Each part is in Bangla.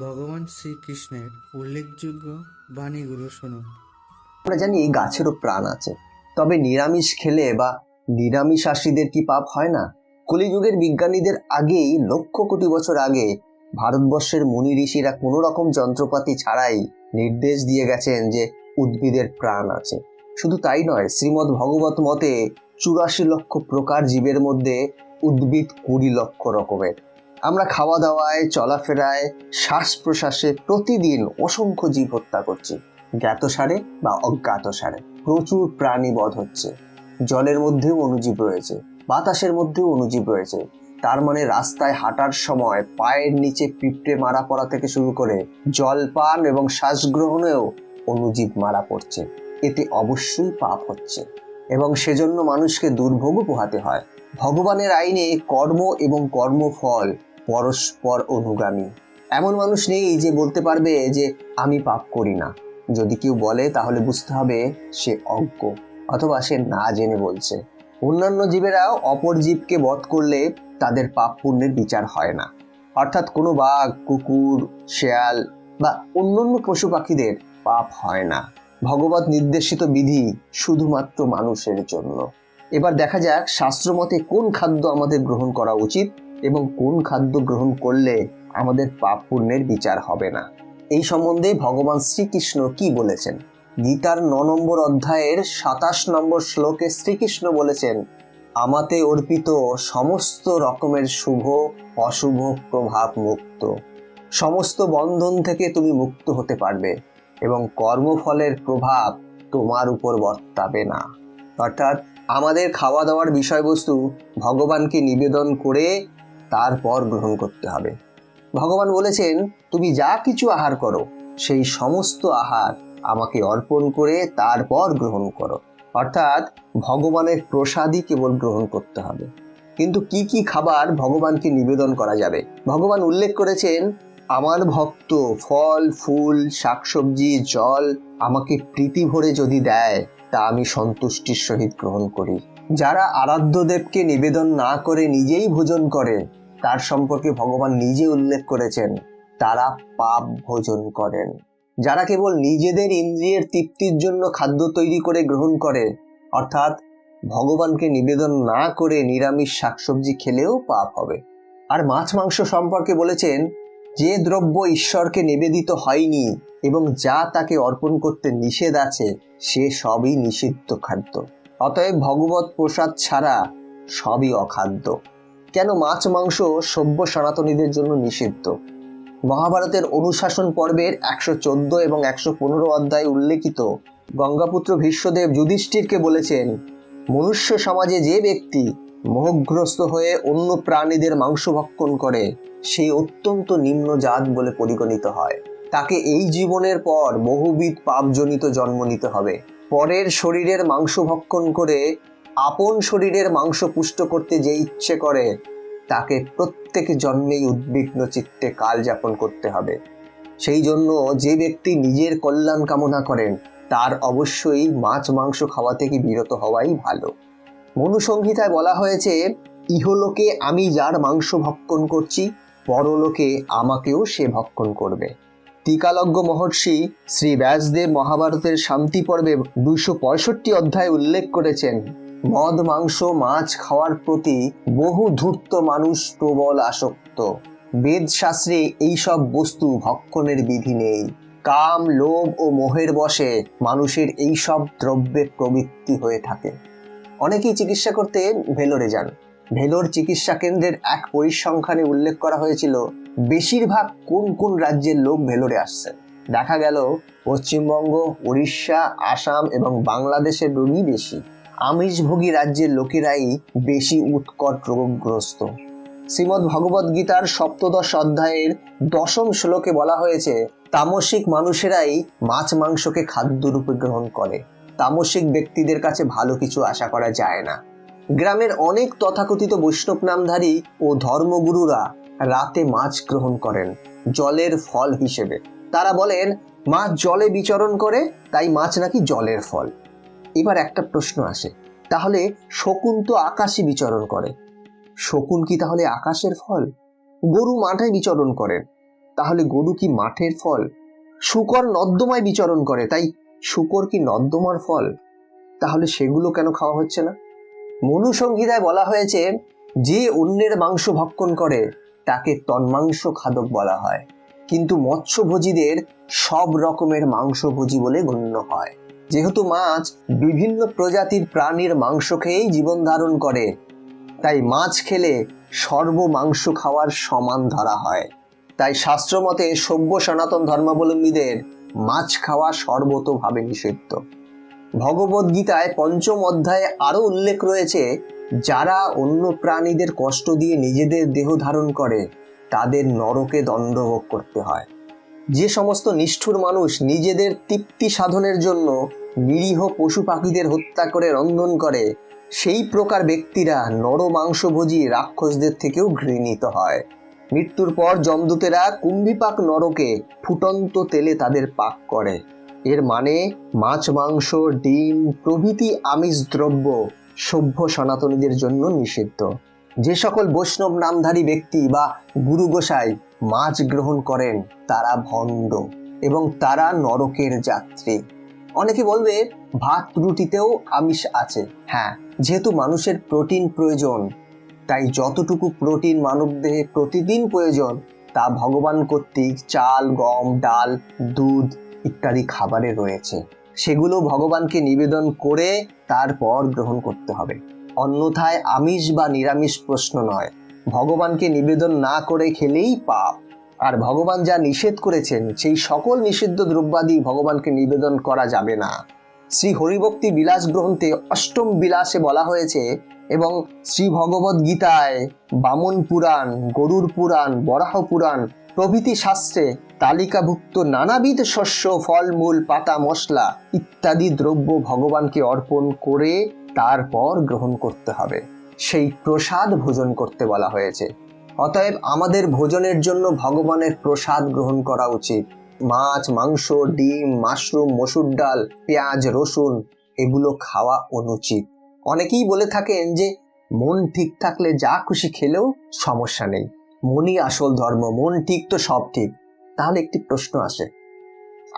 ভগবান শ্রীকৃষ্ণের উল্লেখযোগ্য বাণীগুলো শুনুন। আমরা জানি গাছেরও প্রাণ আছে। তবে নিরামিষ খেলে বা নিরামিষাসীদের কি পাপ হয় না? কলিযুগের বিজ্ঞানীদের আগেই লক্ষ কোটি বছর আগে ভারতবর্ষের মুনি ঋষিরা কোনো রকম যন্ত্রপাতি ছাড়াই নির্দেশ দিয়ে গেছেন যে উদ্ভিদের প্রাণ আছে। শুধু তাই নয়, শ্রীমদ্ ভগবত মতে চুরাশি লক্ষ প্রকার জীবের মধ্যে উদ্ভিদ কুড়ি লক্ষ রকমের। আমরা খাওয়া দাওয়ায় চলাফেরায় শ্বাস প্রশ্বাসে প্রতিদিন অসংখ্য জীব হত্যা করছি। জ্ঞাতসারে বা অজ্ঞাতসারে প্রচুর প্রাণী বধ হচ্ছে। জলের মধ্যেও অনুজীব রয়েছে, বাতাসের মধ্যেও অণুজীব রয়েছে। তার মানে রাস্তায় হাঁটার সময় পায়ের নিচে পিঁপড়ে মারা পড়া থেকে শুরু করে জলপান এবং শ্বাস গ্রহণেও অণুজীব মারা পড়ছে। এতে অবশ্যই পাপ হচ্ছে এবং সেজন্য মানুষকে দুর্ভোগ পোহাতে হয়। ভগবানের আইনে কর্ম এবং কর্মফল পরস্পর অনুগামী। এমন মানুষ নেই যে বলতে পারবে যে আমি পাপ করি না। যদি কেউ বলে, তাহলে বুঝতে হবে সে অজ্ঞ, অথবা সে না জেনে বলছে। অন্যান্য জীবেরাও অপর জীবকে বধ করলে তাদের পাপ পুণ্যের বিচার হয় না। অর্থাৎ কোনো বাঘ, কুকুর, শেয়াল বা অন্যান্য পশু পাখিদের পাপ হয় না। ভগবত নির্দেশিত বিধি শুধুমাত্র মানুষের জন্য। এবার দেখা যাক শাস্ত্রমতে কোন খাদ্য আমাদের গ্রহণ করা উচিত। এবং কোন খাদ্য গ্রহণ করলে আমাদের পাপ পুণ্যের বিচার হবে না। এই সম্বন্ধে ভগবান শ্রীকৃষ্ণ কি বলেছেন? গীতার ন নম্বর অধ্যায়ের সাতাশ নম্বর শ্লোকে শ্রীকৃষ্ণ বলেছেন, আমাতে অর্পিত সমস্ত রকমের শুভ, অশুভ প্রভাব মুক্ত। সমস্ত বন্ধন থেকে তুমি মুক্ত হতে পারবে এবং কর্মফলের প্রভাব তোমার উপর বর্তাবে না। অর্থাৎ আমাদের খাওয়া দাওয়ার বিষয়বস্তু ভগবানকে নিবেদন করে তারপর গ্রহণ করতে হবে। ভগবান বলেছেন, তুমি যা কিছু আহার করো, সেই সমস্ত আহার আমাকে অর্পণ করে তারপর গ্রহণ করো। অর্থাৎ ভগবানের প্রসাদই কেবল গ্রহণ করতে হবে। কিন্তু কি কি খাবার ভগবানকে নিবেদন করা যাবে? ভগবান উল্লেখ করেছেন, আমার ভক্ত ফল, ফুল, শাকসবজি, জল আমাকে প্রীতি ভরে যদি দেয়, তা আমি সন্তুষ্টির সহিত গ্রহণ করি। যারা আরাধ্য দেবকে নিবেদন না করে নিজেই ভোজন করে, তার সম্পর্কে ভগবান নিজে উল্লেখ করেছেন, তারা পাপ ভোজন করেন। যারা কেবল নিজেদের ইন্দ্রিয়ের তৃপ্তির জন্য খাদ্য তৈরি করে গ্রহণ করে, অর্থাৎ ভগবানকে নিবেদন না করে নিরামিষ শাকসবজি খেলেও পাপ হবে। আর মাছ মাংস সম্পর্কে বলেছেন, যে দ্রব্য ঈশ্বরকে নিবেদিত হয়নি এবং যা তাকে অর্পণ করতে নিষেধ আছে, সে সবই নিষিদ্ধ খাদ্য। অতএব ভগবত প্রসাদ ছাড়া সবই অখাদ্য। কেন মাছ, মাংস সভ্য সনাতনীদের জন্য নিষিদ্ধ? মহাভারতের অনুশাসন পর্বের একশো চোদ্দ এবং একশো পনেরো অধ্যায়ে উল্লেখিত গঙ্গাপুত্র ভীষ্মদেব যুধিষ্ঠিরকে বলেছেন, মনুষ্য সমাজে যে ব্যক্তি মোহগ্রস্ত হয়ে অন্য প্রাণীদের মাংস ভক্ষণ করে, সেই অত্যন্ত নিম্ন জাত বলে পরিগণিত হয়। তাকে এই জীবনের পর বহুবিধ পাপজনিত জন্ম নিতে হবে। পরের শরীরের মাংস ভক্ষণ করে আপন শরীরের মাংস পুষ্ট করতে যে ইচ্ছে করে, তাকে প্রত্যেক জন্মেই উদ্বিগ্ন চিত্তে কাল যাপন করতে হবে। সেই জন্য যে ব্যক্তি নিজের কল্যাণ কামনা করেন, তার অবশ্যই মাছ মাংস খাওয়া থেকে বিরত হওয়াই ভালো। মনুসংহিতায় বলা হয়েছে, ইহলোকে আমি যার মাংস ভক্ষণ করছি, পরলোকে আমাকেও সে ভক্ষণ করবে। টিকালজ্ঞ মহর্ষি শ্রী ব্যাসদেব মহাভারতের শান্তি পর্বে দুইশো পঁয়ষট্টি অধ্যায় উল্লেখ করেছেন, মদ, মাংস, মাছ খাওয়ার প্রতি বহু ধূর্ত মানুষ প্রবল আসক্ত। বেদ শাস্ত্রে এইসব বস্তু ভক্ষণের বিধি নেই। কাম, লোভ ও মোহের বশে মানুষের এইসব দ্রব্যে প্রবৃত্তি হয়ে থাকে। অনেকেই চিকিৎসা করতে ভেলোরে যান। ভেলোর চিকিৎসা কেন্দ্রের এক পরিসংখ্যানে উল্লেখ করা হয়েছিল বেশিরভাগ কোন কোন রাজ্যের লোক ভেলোরে আসছে? দেখা গেল পশ্চিমবঙ্গ উড়িষ্যা আসাম এবং বাংলাদেশের রোগী বেশি। আমিষভোগী রাজ্যের লোকেরাই বেশি উৎকট রোগগ্রস্ত। শ্রীমদ্ ভগবদ গীতার সপ্তদশ অধ্যায়ের দশম শ্লোকে বলা হয়েছে, তামসিক মানুষেরাই মাছ মাংসকে খাদ্যরূপে গ্রহণ করে। তামসিক ব্যক্তিদের কাছে ভালো কিছু আশা করা যায় না। গ্রামের অনেক তথাকথিত বৈষ্ণব নামধারী ও ধর্মগুরুরা রাতে মাছ গ্রহণ করেন, জলের ফল হিসেবে। তারা বলেন, মাছ জলে বিচরণ করে, তাই মাছ নাকি জলের ফল। এবার একটা প্রশ্ন আসে, তাহলে শকুন তো আকাশে বিচরণ করে। শকুন কি তাহলে আকাশের ফল? গরু মাঠে বিচরণ করেন তাহলে গরু কি মাঠের ফল? শুকর নর্দমায় বিচরণ করে, তাই শুকর কি নর্দমার ফল? তাহলে সেগুলো কেন খাওয়া হচ্ছে না? মনুসংহিতায় বলা হয়েছে, যে অন্যের মাংস ভক্ষণ করে তাকে তন্মাংস খাদক বলা হয়। কিন্তু মৎস্যভোজীদের সব রকমের মাংসভোজী বলে গণ্য হয়। যেহেতু মাছ বিভিন্ন প্রজাতির প্রাণীর মাংস খেয়েই জীবন ধারণ করে, তাই মাছ খেলে সর্ব মাংস খাওয়ার সমান ধরা হয়। তাই শাস্ত্রমতে সভ্য সনাতন ধর্মাবলম্বীদের মাছ খাওয়া সর্বতোভাবে নিষিদ্ধ। ভগবদ গীতায় পঞ্চম অধ্যায়ে আরও উল্লেখ রয়েছে যারা অন্য প্রাণীদের কষ্ট দিয়ে নিজেদের দেহ ধারণ করে, তাদের নরকে দণ্ডভোগ করতে হয়। যে সমস্ত নিষ্ঠুর মানুষ নিজেদের তৃপ্তি সাধনের জন্য নিরীহ পশু পাখিদের হত্যা করে রন্ধন করে, সেই প্রকার ব্যক্তিরা নর মাংসভোজী রাক্ষসদের থেকেও ঘৃণিত হয়। মৃত্যুর পর যমদূতেরা কুম্ভিপাক নরকে ফুটন্ত তেলে তাদের পাক করে। এর মানে মাছ, মাংস, ডিম প্রভৃতি আমিষ দ্রব্য সভ্য সনাতনীদের জন্য নিষিদ্ধ। যে সকল বৈষ্ণব নামধারী ব্যক্তি বা গুরু গোসাই মাছ গ্রহণ করেন, তারা ভণ্ড এবং তারা নরকের যাত্রী। অনেকে বলবে, ভাত রুটিতেও আমিষ আছে। হ্যাঁ যেহেতু মানুষের প্রোটিন প্রয়োজন, তাই যতটুকু প্রোটিন মানবদেহে প্রতিদিন প্রয়োজন, তা ভগবান কর্তৃক চাল, গম, ডাল, দুধ ইত্যাদি খাবারে রয়েছে। সেগুলো ভগবানকে নিবেদন করে তারপর গ্রহণ করতে হবে। অন্যথায় আমিষ বা নিরামিষ প্রশ্ন নয়। ভগবানকে নিবেদন না করে খেলেই পাপ। আর ভগবান যা নিষেধ করেছেন, সেই সকল নিষিদ্ধ দ্রব্যাদি ভগবানকে নিবেদন করা যাবে না। শ্রী হরিভক্তি বিলাস গ্রন্থে অষ্টম বিলাসে বলা হয়েছে, এবং শ্রী ভগবদ গীতায় বামন পুরাণ গরুর পুরাণ, বরাহ পুরাণ প্রভৃতি শাস্ত্রে তালিকাভুক্ত নানাবিধ শস্য, ফলমূল, পাতা, মশলা ইত্যাদি দ্রব্য ভগবানকে অর্পণ করে তারপর গ্রহণ করতে হবে। সেই প্রসাদ ভোজন করতে বলা হয়েছে। অতএব আমাদের ভোজনের জন্য ভগবানের প্রসাদ গ্রহণ করা উচিত। মাছ, মাংস, ডিম, মাশরুম, মসুর ডাল, পেঁয়াজ, রসুন এগুলো খাওয়া অনুচিত। অনেকেই বলে থাকেন যে মন ঠিক থাকলে যা খুশি খেলেও সমস্যা নেই। মনই আসল ধর্ম, মন ঠিক তো সব ঠিক? তাহলে একটি প্রশ্ন আসে।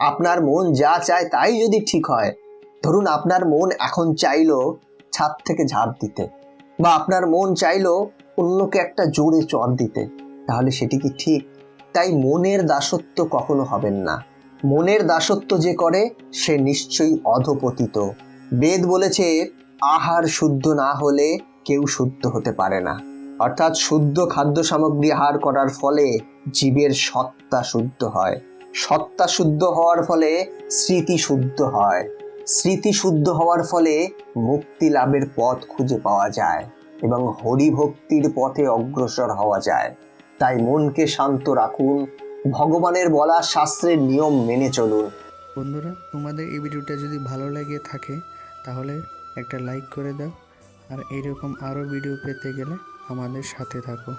আপনার মন যা চায় তাই যদি ঠিক হয়, ধরুন আপনার মন এখন চাইলো ছাদ থেকে ঝাঁপ দিতে বা আপনার মন চাইলো অন্যকে একটা জোরে চর দিতে, তাহলে সেটি কি ঠিক? তাই মনের দাসত্ব কখনো হবেন না। মনের দাসত্ব যে করে, সে নিশ্চয়ই অধপতিত। বেদ বলেছে, আহার শুদ্ধ না হলে কেউ শুদ্ধ হতে পারে না। অর্থাৎ শুদ্ধ খাদ্য সামগ্রী আহার করার ফলে জীবের সত্তা শুদ্ধ হয়। সত্তা শুদ্ধ হওয়ার ফলে স্মৃতি শুদ্ধ হয়। স্মৃতি শুদ্ধ হওয়ার ফলে মুক্তি লাভের পথ খুঁজে পাওয়া যায় এবং হরিভক্তির পথে অগ্রসর হওয়া যায়। তাই মনকে শান্ত রাখুন, ভগবানের বলা শাস্ত্রের নিয়ম মেনে চলুন। বন্ধুরা, তোমাদের এই ভিডিওটা যদি ভালো লেগে থাকে, তাহলে একটা লাইক করে দাও। আর এরকম আরও ভিডিও পেতে গেলে আমাদের সাথে থাকো।